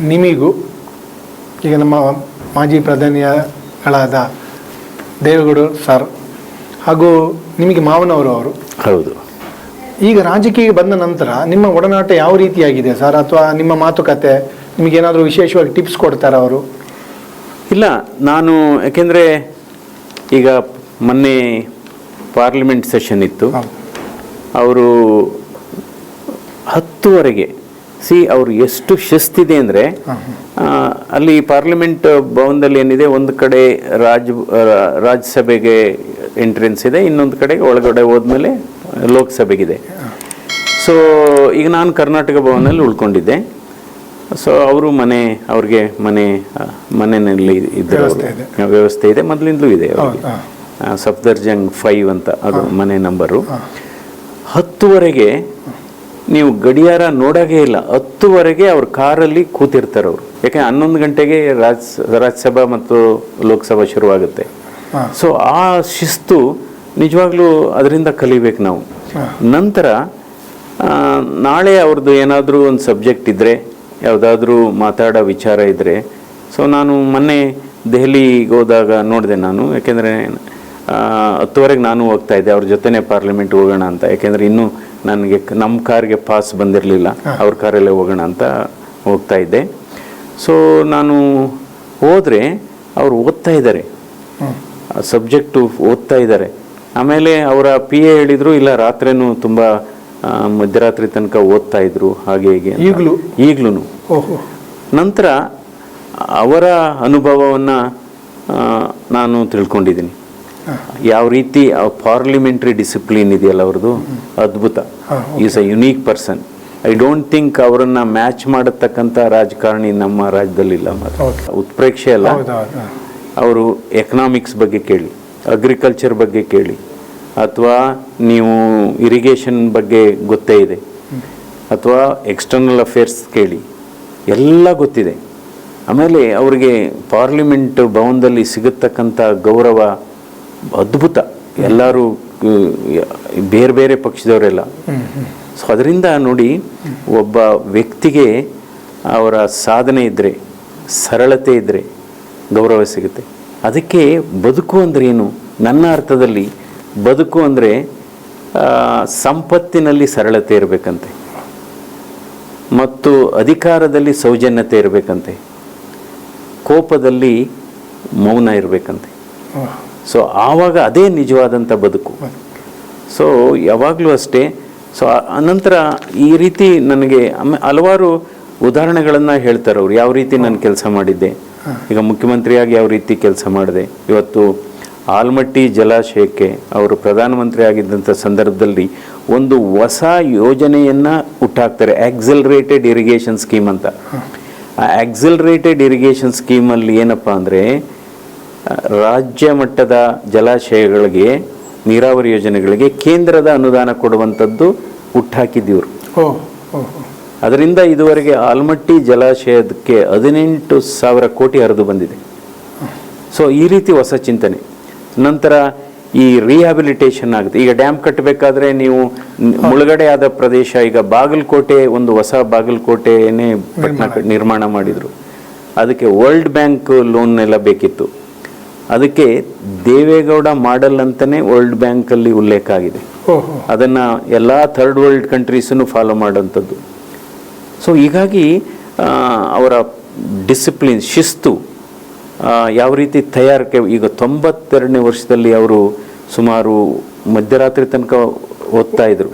ನಿಮಿಗೂ ಈಗ ನಮ್ಮ ಮಾಜಿ ಪ್ರಧಾನಿಗಳಾದ ದೇವೇಗೌಡ ಸರ್ ಹಾಗೂ ನಿಮಗೆ ಮಾವನವರು ಅವರು. ಹೌದು. ಈಗ ರಾಜಕೀಯ ಬಂದ ನಂತರ ನಿಮ್ಮ ಒಡನಾಟ ಯಾವ ರೀತಿಯಾಗಿದೆ ಸರ್? ಅಥವಾ ನಿಮ್ಮ ಮಾತುಕತೆ ನಿಮಗೇನಾದರೂ ವಿಶೇಷವಾಗಿ ಟಿಪ್ಸ್ ಕೊಡ್ತಾರೆ ಅವರು? ಇಲ್ಲ ನಾನು ಯಾಕೆಂದರೆ ಈಗ ಮೊನ್ನೆ ಪಾರ್ಲಿಮೆಂಟ್ ಸೆಷನ್ ಇತ್ತು. ಅವರು ಹತ್ತುವರೆಗೆ ಸಿ ಅವರು ಎಷ್ಟು ಶಿಸ್ತಿದೆ ಅಂದರೆ ಅಲ್ಲಿ ಪಾರ್ಲಿಮೆಂಟ್ ಭವನದಲ್ಲಿ ಏನಿದೆ ಒಂದು ಕಡೆ ರಾಜ್ ರಾಜ್ಯಸಭೆಗೆ ಎಂಟ್ರೆನ್ಸ್ ಇದೆ ಇನ್ನೊಂದು ಕಡೆ ಒಳಗಡೆ ಹೋದ್ಮೇಲೆ ಲೋಕಸಭೆಗಿದೆ. ಸೊ ಈಗ ನಾನು ಕರ್ನಾಟಕ ಭವನಲ್ಲಿ ಉಳ್ಕೊಂಡಿದ್ದೆ. ಸೊ ಅವರು ಮನೆ ಅವ್ರಿಗೆ ಮನೆ ಮನೆಯಲ್ಲಿ ಇದ್ದರು ವ್ಯವಸ್ಥೆ ಇದೆ. ಮೊದಲಿಂದಲೂ ಇದೆ ಸಫ್ದರ್ಜಂಗ್ ಫೈವ್ ಅಂತ ಅದು ಮನೆ ನಂಬರು. ಹತ್ತುವರೆಗೆ ನೀವು ಗಡಿಯಾರ ನೋಡಾಗೇ ಇಲ್ಲ ಹತ್ತುವರೆಗೆ ಅವ್ರ ಕಾರಲ್ಲಿ ಕೂತಿರ್ತಾರೆ ಅವರು. ಯಾಕೆಂದ್ರೆ ಹನ್ನೊಂದು ಗಂಟೆಗೆ ರಾಜ್ ರಾಜ್ಯಸಭಾ ಮತ್ತು ಲೋಕಸಭಾ ಶುರುವಾಗುತ್ತೆ. ಸೊ ಆ ಶಿಸ್ತು ನಿಜವಾಗ್ಲೂ ಅದರಿಂದ ಕಲಿಬೇಕು ನಾವು. ನಂತರ ನಾಳೆ ಅವ್ರದ್ದು ಏನಾದರೂ ಒಂದು ಸಬ್ಜೆಕ್ಟ್ ಇದ್ದರೆ ಯಾವುದಾದ್ರೂ ಮಾತಾಡೋ ವಿಚಾರ ಇದ್ದರೆ ಸೊ ನಾನು ಮೊನ್ನೆ ದೆಹಲಿಗೆ ಹೋದಾಗ ನೋಡಿದೆ ನಾನು. ಯಾಕೆಂದರೆ ಹತ್ತುವರೆಗೆ ನಾನು ಹೋಗ್ತಾ ಇದ್ದೆ ಅವ್ರ ಜೊತೆನೇ ಪಾರ್ಲಿಮೆಂಟ್ ಹೋಗೋಣ ಅಂತ. ಯಾಕೆಂದರೆ ಇನ್ನೂ ನನಗೆ ನಮ್ಮ ಕಾರ್ಗೆ ಪಾಸ್ ಬಂದಿರಲಿಲ್ಲ. ಅವ್ರ ಕಾರಲ್ಲೇ ಹೋಗೋಣ ಅಂತ ಹೋಗ್ತಾ ಇದ್ದೆ. ಸೊ ನಾನು ಹೋದರೆ ಅವ್ರು ಓದ್ತಾ ಇದ್ದಾರೆ. ಸಬ್ಜೆಕ್ಟು ಓದ್ತಾ ಇದ್ದಾರೆ. ಆಮೇಲೆ ಅವರ ಪಿ ಎ ಹೇಳಿದ್ರು ಇಲ್ಲ ರಾತ್ರಿನೂ ತುಂಬ ಮಧ್ಯರಾತ್ರಿ ತನಕ ಓದ್ತಾ ಇದ್ರು ಹಾಗೆ ಹೀಗೆ ಈಗಲೂ? ಈಗಲೂ ನಂತರ ಅವರ ಅನುಭವವನ್ನು ನಾನು ತಿಳ್ಕೊಂಡಿದ್ದೀನಿ. ಯಾವ ರೀತಿ ಪಾರ್ಲಿಮೆಂಟ್ರಿ ಡಿಸಿಪ್ಲಿನ್ ಇದೆಯಲ್ಲ ಅವ್ರದ್ದು? ಅದ್ಭುತ. Is a unique person I don't think ಅವರನ್ನ ಮ್ಯಾಚ್ ಮಾಡತಕ್ಕಂಥ ರಾಜಕಾರಣಿ ನಮ್ಮ ರಾಜ್ಯದಲ್ಲಿಲ್ಲ ಮಾತ್ರ. ಉತ್ಪ್ರೇಕ್ಷೆ ಅಲ್ಲ. ಅವರು ಎಕನಾಮಿಕ್ಸ್ ಬಗ್ಗೆ ಕೇಳಿ ಅಗ್ರಿಕಲ್ಚರ್ ಬಗ್ಗೆ ಕೇಳಿ ಅಥವಾ ನೀವು ಇರಿಗೇಷನ್ ಬಗ್ಗೆ ಗೊತ್ತೇ ಇದೆ ಅಥವಾ ಎಕ್ಸ್ಟರ್ನಲ್ ಅಫೇರ್ಸ್ ಕೇಳಿ ಎಲ್ಲ ಗೊತ್ತಿದೆ. ಆಮೇಲೆ ಅವರಿಗೆ ಪಾರ್ಲಿಮೆಂಟ್ ಭವನದಲ್ಲಿ ಸಿಗತಕ್ಕಂಥ ಗೌರವ ಅದ್ಭುತ. ಎಲ್ಲರೂ ಬೇರೆ ಬೇರೆ ಪಕ್ಷದವರೆಲ್ಲ. ಸೊ ಅದರಿಂದ ನೋಡಿ, ಒಬ್ಬ ವ್ಯಕ್ತಿಗೆ ಅವರ ಸಾಧನೆ ಇದ್ದರೆ ಸರಳತೆ ಇದ್ದರೆ ಗೌರವ ಸಿಗುತ್ತೆ. ಅದಕ್ಕೆ ಬದುಕು ಅಂದರೆ ಏನು? ನನ್ನ ಅರ್ಥದಲ್ಲಿ ಬದುಕು ಅಂದರೆ ಸಂಪತ್ತಿನಲ್ಲಿ ಸರಳತೆ ಇರಬೇಕಂತೆ. ಮತ್ತು ಅಧಿಕಾರದಲ್ಲಿ ಸೌಜನ್ಯತೆ ಇರಬೇಕಂತೆ. ಕೋಪದಲ್ಲಿ ಮೌನ ಇರಬೇಕಂತೆ. ಸೊ ಆವಾಗ ಅದೇ ನಿಜವಾದಂಥ ಬದುಕು. ಸೊ ಯಾವಾಗಲೂ ಅಷ್ಟೇ. ಸೊ ಅನಂತರ ಈ ರೀತಿ ನನಗೆ ಹಲವಾರು ಉದಾಹರಣೆಗಳನ್ನು ಹೇಳ್ತಾರೆ ಅವ್ರು. ಯಾವ ರೀತಿ ನಾನು ಕೆಲಸ ಮಾಡಿದ್ದೆ. ಈಗ ಮುಖ್ಯಮಂತ್ರಿಯಾಗಿ ಯಾವ ರೀತಿ ಕೆಲಸ ಮಾಡಿದೆ. ಇವತ್ತು ಆಲ್ಮಟ್ಟಿ ಜಲಾಶಯಕ್ಕೆ ಅವರು ಪ್ರಧಾನಮಂತ್ರಿ ಆಗಿದ್ದಂಥ ಸಂದರ್ಭದಲ್ಲಿ ಒಂದು ಹೊಸ ಯೋಜನೆಯನ್ನು ಹುಟ್ಟಾಕ್ತಾರೆ. ಆಕ್ಸಲ್ರೇಟೆಡ್ ಇರಿಗೇಷನ್ ಸ್ಕೀಮ್ ಅಂತ. ಆ ಆಕ್ಸಲ್ರೇಟೆಡ್ ಇರಿಗೇಷನ್ ಸ್ಕೀಮಲ್ಲಿ ಏನಪ್ಪ ಅಂದರೆ ರಾಜ್ಯ ಮಟ್ಟದ ಜಲಾಶಯಗಳಿಗೆ ನೀರಾವರಿ ಯೋಜನೆಗಳಿಗೆ ಕೇಂದ್ರದ ಅನುದಾನ ಕೊಡುವಂಥದ್ದು ಹುಟ್ಟಾಕಿದ್ದೀವ್ರು. ಅದರಿಂದ ಇದುವರೆಗೆ ಆಲ್ಮಟ್ಟಿ ಜಲಾಶಯಕ್ಕೆ ಹದಿನೆಂಟು ಸಾವಿರ ಕೋಟಿ ಹರಿದು ಬಂದಿದೆ. ಸೊ ಈ ರೀತಿ ಹೊಸ ಚಿಂತನೆ. ನಂತರ ಈ ರಿಹ್ಯಾಬಿಲಿಟೇಷನ್ ಆಗುತ್ತೆ. ಈಗ ಡ್ಯಾಮ್ ಕಟ್ಟಬೇಕಾದ್ರೆ ನೀವು ಮುಳುಗಡೆ ಆದ ಪ್ರದೇಶ ಈಗ ಬಾಗಲಕೋಟೆ ಒಂದು ಹೊಸ ಬಾಗಲಕೋಟೆನೇ ನಿರ್ಮಾಣ ಮಾಡಿದರು. ಅದಕ್ಕೆ ವರ್ಲ್ಡ್ ಬ್ಯಾಂಕ್ ಲೋನ್ ಎಲ್ಲ ಬೇಕಿತ್ತು. ಅದಕ್ಕೆ ದೇವೇಗೌಡ ಮಾಡೆಲ್ ಅಂತಲೇ ವರ್ಲ್ಡ್ ಬ್ಯಾಂಕಲ್ಲಿ ಉಲ್ಲೇಖ ಆಗಿದೆ. ಅದನ್ನ ಎಲ್ಲ ಥರ್ಡ್ ವರ್ಲ್ಡ್ ಕಂಟ್ರೀಸನ್ನು ಫಾಲೋ ಮಾಡುವಂಥದ್ದು. ಸೊ ಹೀಗಾಗಿ ಅವರ ಡಿಸಿಪ್ಲಿನ್ ಶಿಸ್ತು ಯಾವ ರೀತಿ ತಯಾರಿಕೆ ಈಗ ತೊಂಬತ್ತೆರಡನೇ ವರ್ಷದಲ್ಲಿ ಅವರು ಸುಮಾರು ಮಧ್ಯರಾತ್ರಿ ತನಕ ಓದ್ತಾ ಇದ್ರು.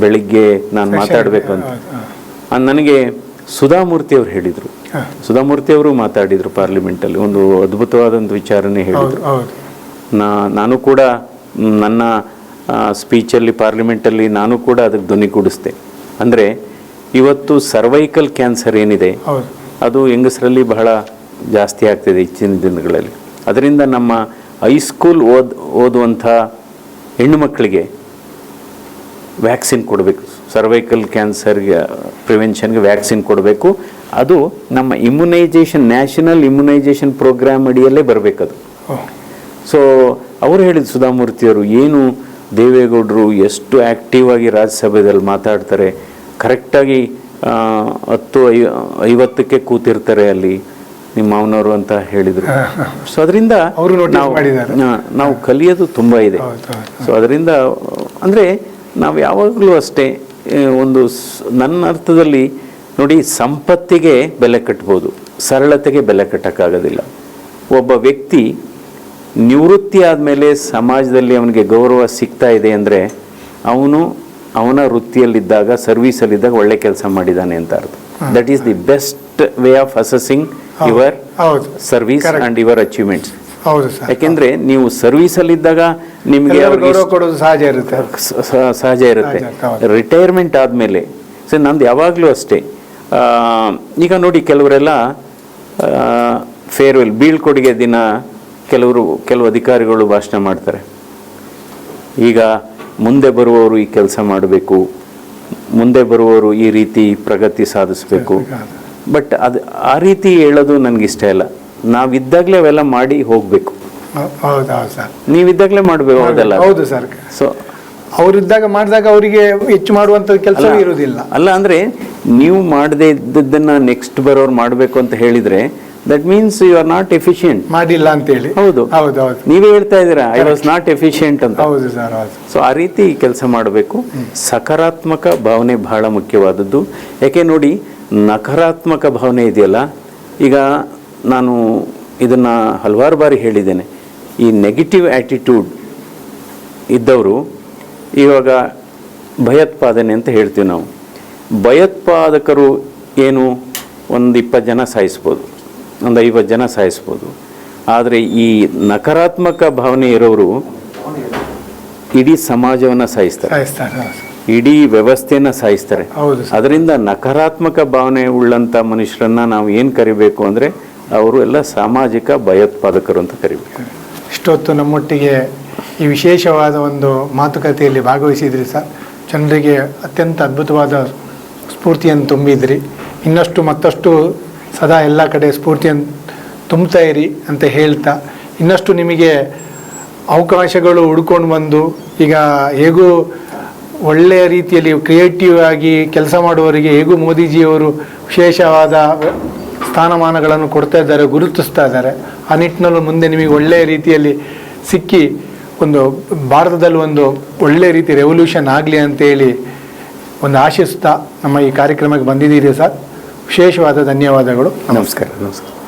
ಬೆಳಿಗ್ಗೆ ನಾನು ಮಾತಾಡಬೇಕು ಅಂತ. ನನಗೆ ಸುಧಾಮೂರ್ತಿ ಅವರು ಹೇಳಿದರು. ಸುಧಾಮೂರ್ತಿಯವರು ಸುಧಾಮೂರ್ತಿ ಅವರು ಮಾತಾಡಿದರು ಪಾರ್ಲಿಮೆಂಟಲ್ಲಿ ಒಂದು ಅದ್ಭುತವಾದಂಥ ವಿಚಾರನೇ ಹೇಳಿದರು. ನಾ ನಾನು ಕೂಡ ನನ್ನ ಸ್ಪೀಚಲ್ಲಿ ಪಾರ್ಲಿಮೆಂಟಲ್ಲಿ ನಾನು ಕೂಡ ಅದಕ್ಕೆ ಧ್ವನಿ ಕೂಡಿಸ್ದೆ. ಅಂದರೆ ಇವತ್ತು ಸರ್ವೈಕಲ್ ಕ್ಯಾನ್ಸರ್ ಏನಿದೆ ಅದು ಹೆಂಗಸರಲ್ಲಿ ಬಹಳ ಜಾಸ್ತಿ ಆಗ್ತಿದೆ ಇಚ್ಚಿನ ದಿನಗಳಲ್ಲಿ. ಅದರಿಂದ ನಮ್ಮ ಹೈಸ್ಕೂಲ್ ಓದ್ ಓದುವಂಥ ಹೆಣ್ಣು ಮಕ್ಕಳಿಗೆ ವ್ಯಾಕ್ಸಿನ್ ಕೊಡಬೇಕು. ಸರ್ವೈಕಲ್ ಕ್ಯಾನ್ಸರ್ಗೆ ಪ್ರಿವೆನ್ಷನ್ಗೆ ವ್ಯಾಕ್ಸಿನ್ ಕೊಡಬೇಕು. ಅದು ನಮ್ಮ ಇಮ್ಯುನೈಜೇಷನ್ ನ್ಯಾಷನಲ್ ಇಮ್ಯುನೈಜೇಷನ್ ಪ್ರೋಗ್ರಾಮ್ ಅಡಿಯಲ್ಲೇ ಬರಬೇಕದು. ಸೊ ಅವರು ಹೇಳಿದ ಸುಧಾಮೂರ್ತಿಯವರು ಏನು ದೇವೇಗೌಡರು ಎಷ್ಟು ಆ್ಯಕ್ಟಿವ್ ಆಗಿ ರಾಜ್ಯಸಭೆಯಲ್ಲಿ ಮಾತಾಡ್ತಾರೆ ಕರೆಕ್ಟಾಗಿ ಹತ್ತು ಐ ಐವತ್ತಕ್ಕೆ ಕೂತಿರ್ತಾರೆ ಅಲ್ಲಿ ನಿಮ್ಮ ಮಾವನವರು ಅಂತ ಹೇಳಿದರು. ಸೊ ಅದರಿಂದ ಮಾಡಿದ್ದಾರೆ. ನಾವು ಕಲಿಯೋದು ತುಂಬ ಇದೆ. ಸೊ ಅದರಿಂದ ಅಂದರೆ ನಾವು ಯಾವಾಗಲೂ ಅಷ್ಟೇ ಒಂದು ನನ್ನ ಅರ್ಥದಲ್ಲಿ ನೋಡಿ ಸಂಪತ್ತಿಗೆ ಬೆಲೆ ಕಟ್ಬೋದು ಸರಳತೆಗೆ ಬೆಲೆ ಕಟ್ಟೋಕ್ಕಾಗೋದಿಲ್ಲ. ಒಬ್ಬ ವ್ಯಕ್ತಿ ನಿವೃತ್ತಿ ಆದಮೇಲೆ ಸಮಾಜದಲ್ಲಿ ಅವನಿಗೆ ಗೌರವ ಸಿಗ್ತಾ ಇದೆ ಅಂದರೆ ಅವನು ಅವನ ವೃತ್ತಿಯಲ್ಲಿದ್ದಾಗ ಸರ್ವೀಸಲ್ಲಿದ್ದಾಗ ಒಳ್ಳೆ ಕೆಲಸ ಮಾಡಿದ್ದಾನೆ ಅಂತ ಅರ್ಥ. That is the best way of assessing your service. And your achievements ಯಾಕೆಂದ್ರೆ ನೀವು ಸರ್ವೀಸಲ್ಲಿದ್ದಾಗ ನಿಮಗೆ ಗೌರವ ಕೊಡೋದು ಸಹಜ ಇರುತ್ತೆ. ಸಹಜ ಇರುತ್ತೆ. ರಿಟೈರ್ಮೆಂಟ್ ಆದಮೇಲೆ ಸೊ ನಂದು ಯಾವಾಗಲೂ ಅಷ್ಟೇ. ಈಗ ನೋಡಿ ಕೆಲವರೆಲ್ಲ ಫೇರ್ವೆಲ್ ಬೀಳ್ಕೊಡುಗೆ ದಿನ ಕೆಲವರು ಕೆಲವು ಅಧಿಕಾರಿಗಳು ಭಾಷಣ ಮಾಡ್ತಾರೆ. ಈಗ ಮುಂದೆ ಬರುವವರು ಈ ಕೆಲಸ ಮಾಡಬೇಕು ಮುಂದೆ ಬರುವವರು ಈ ರೀತಿ ಪ್ರಗತಿ ಸಾಧಿಸಬೇಕು. ಬಟ್ ಅದು ಆ ರೀತಿ ಹೇಳೋದು ನನಗಿಷ್ಟ ಇಲ್ಲ. ನಾವಿದ್ದಾಗಲೇ ಅವೆಲ್ಲ ಮಾಡಿ ಹೋಗಬೇಕು. ಹೌದು ಹೌದು ಸರ್. ನೀವಿದ್ದಾಗಲೇ ಮಾಡಬೇಕು ಹೌದಲ್ಲ ಹೌದು ಸರ್. ಸೊ ಅವರಿದ್ದಾಗ ಮಾಡಿದಾಗ ಅವರಿಗೆ ಹೆಚ್ಚು ಮಾಡುವಂತ ಕೆಲಸ ಇರುವುದಿಲ್ಲ. ಅಲ್ಲ ಅಂದ್ರೆ ನೀವು ಮಾಡದೇ ಇದ್ದದನ್ನ ನೆಕ್ಸ್ಟ್ ಬರೋರು ಮಾಡಬೇಕು ಅಂತ ಹೇಳಿದ್ರೆ that means you are not efficient ಮಾಡಿಲ್ಲ ಅಂತ ಹೇಳಿ ಹೌದು. ಹೌದು ಹೌದು. ನೀವೇ ಹೇಳ್ತಾ ಇದ್ದೀರಾ ಐ ವಾಸ್ ನಾಟ್ ಎಫಿಷಿಯಂಟ್ ಅಂತ. ಹೌದು ಸರ್ ಹೌದು. ಸೊ ಆ ರೀತಿ ಕೆಲಸ ಮಾಡಬೇಕು. ಸಕಾರಾತ್ಮಕ ಭಾವನೆ ಬಹಳ ಮುಖ್ಯವಾದದ್ದು. ಯಾಕೆ ನೋಡಿ ನಕಾರಾತ್ಮಕ ಭಾವನೆ ಇದೆಯಲ್ಲ? ಈಗ ನಾನು ಇದನ್ನ ಹಲವಾರು ಬಾರಿ ಹೇಳಿದ್ದೇನೆ. ಈ ನೆಗೆಟಿವ್ ಆ್ಯಟಿಟ್ಯೂಡ್ ಇದ್ದವರು ಇವಾಗ ಭಯೋತ್ಪಾದನೆ ಅಂತ ಹೇಳ್ತೀವಿ ನಾವು. ಭಯೋತ್ಪಾದಕರು ಏನು? ಒಂದು ಇಪ್ಪತ್ತು ಜನ ಸಾಯಿಸ್ಬೋದು. ಒಂದು ಐವತ್ತು ಜನ ಸಾಯಿಸ್ಬೋದು. ಆದರೆ ಈ ನಕಾರಾತ್ಮಕ ಭಾವನೆ ಇರೋರು ಇಡೀ ಸಮಾಜವನ್ನು ಸಾಯಿಸ್ತಾರೆ. ಇಡೀ ವ್ಯವಸ್ಥೆಯನ್ನು ಸಾಯಿಸ್ತಾರೆ. ಅದರಿಂದ ನಕಾರಾತ್ಮಕ ಭಾವನೆ ಉಳ್ಳಂಥ ಮನುಷ್ಯರನ್ನು ನಾವು ಏನು ಕರಿಬೇಕು ಅಂದರೆ ಅವರು ಎಲ್ಲ ಸಾಮಾಜಿಕ ಭಯೋತ್ಪಾದಕರು ಅಂತ ಕರಿಬೇಕು. ಇಷ್ಟೊತ್ತು ನಮ್ಮೊಟ್ಟಿಗೆ ಈ ವಿಶೇಷವಾದ ಒಂದು ಮಾತುಕತೆಯಲ್ಲಿ ಭಾಗವಹಿಸಿದ್ರಿ ಸರ್. ಜನರಿಗೆ ಅತ್ಯಂತ ಅದ್ಭುತವಾದ ಸ್ಫೂರ್ತಿಯನ್ನು ತುಂಬಿದ್ರಿ. ಇನ್ನಷ್ಟು ಮತ್ತಷ್ಟು ಸದಾ ಎಲ್ಲ ಕಡೆ ಸ್ಫೂರ್ತಿಯನ್ನು ತುಂಬ್ತಾ ಇರಿ ಅಂತ ಹೇಳ್ತಾ, ಇನ್ನಷ್ಟು ನಿಮಗೆ ಅವಕಾಶಗಳು ಹುಡ್ಕೊಂಡು ಬಂದು, ಈಗ ಹೇಗೂ ಒಳ್ಳೆಯ ರೀತಿಯಲ್ಲಿ ಕ್ರಿಯೇಟಿವ್ ಆಗಿ ಕೆಲಸ ಮಾಡುವವರಿಗೆ ಹೇಗೂ ಮೋದಿಜಿಯವರು ವಿಶೇಷವಾದ ಸ್ಥಾನಮಾನಗಳನ್ನು ಕೊಡ್ತಾ ಇದ್ದಾರೆ, ಗುರುತಿಸ್ತಾ ಇದ್ದಾರೆ. ಆ ನಿಟ್ಟಿನಲ್ಲೂ ಮುಂದೆ ನಿಮಗೆ ಒಳ್ಳೆಯ ರೀತಿಯಲ್ಲಿ ಸಿಕ್ಕಿ ಒಂದು ಭಾರತದಲ್ಲಿ ಒಂದು ಒಳ್ಳೆಯ ರೀತಿ ರೆವಲ್ಯೂಷನ್ ಆಗಲಿ ಅಂತೇಳಿ ಒಂದು ಆಶಿಸ್ತಾ ನಮ್ಮ ಈ ಕಾರ್ಯಕ್ರಮಕ್ಕೆ ಬಂದಿದ್ದೀರಿ ಸರ್. ವಿಶೇಷವಾದ ಧನ್ಯವಾದಗಳು. ನಮಸ್ಕಾರ. ನಮಸ್ಕಾರ.